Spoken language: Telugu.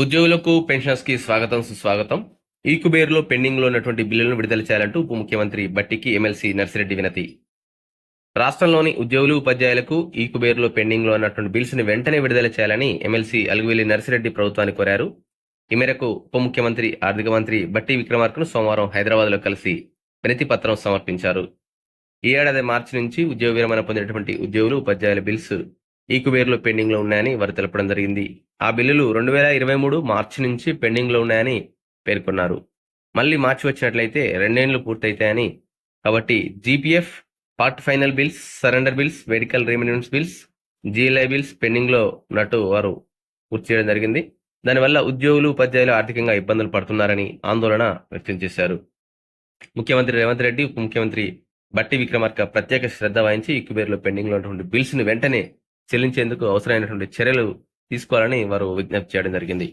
ఉద్యోగులకు పెన్షనర్స్కి స్వాగతం సుస్వాగతం. ఈ కుబేరులో పెండింగ్లో ఉన్నటువంటి బిల్లులను విడుదల చేయాలంటూ ఉప ముఖ్యమంత్రి బట్టికి ఎమ్మెల్సీ నర్సిరెడ్డి వినతి. రాష్ట్రంలోని ఉద్యోగులు ఉపాధ్యాయులకు ఈ కుబేరులో పెండింగ్లో ఉన్నటువంటి బిల్స్ని వెంటనే విడుదల చేయాలని ఎమ్మెల్సీ అలుగువెల్లి నర్సిరెడ్డి ప్రభుత్వాన్ని కోరారు. ఈ మేరకు ఉప ముఖ్యమంత్రి ఆర్థిక మంత్రి బట్టి విక్రమార్కను సోమవారం హైదరాబాద్లో కలిసి వినతి పత్రం సమర్పించారు. ఈ ఏడాది మార్చి నుంచి ఉద్యోగ విరమణ పొందినటువంటి ఉద్యోగులు ఉపాధ్యాయుల బిల్స్ ఈ పెండింగ్లో ఉన్నాయని వారు తెలపడం జరిగింది. ఆ బిల్లులు రెండు వేల ఇరవై మూడు మార్చి నుంచి పెండింగ్లో ఉన్నాయని పేర్కొన్నారు. మళ్ళీ మార్చి వచ్చినట్లయితే రెండేళ్ళు పూర్తయితాయని. కాబట్టి GPF part final bills surrender bills medical remittance bills GLI bills పెండింగ్లో ఉన్నట్టు వారు పూర్తి చేయడం జరిగింది. దానివల్ల ఉద్యోగులు ఉపాధ్యాయులు ఆర్థికంగా ఇబ్బందులు పడుతున్నారని ఆందోళన వ్యక్తం చేశారు. ముఖ్యమంత్రి రేవంత్ రెడ్డి ఉప ముఖ్యమంత్రి బట్టి విక్రమార్క ప్రత్యేక శ్రద్ధ వహించి ఈ కుబేర్లో పెండింగ్లో ఉన్నటువంటి బిల్స్ను వెంటనే చెల్లించేందుకు అవసరమైనటువంటి చర్యలు తీసుకోవాలని వారు విజ్ఞప్తి చేయడం జరిగింది.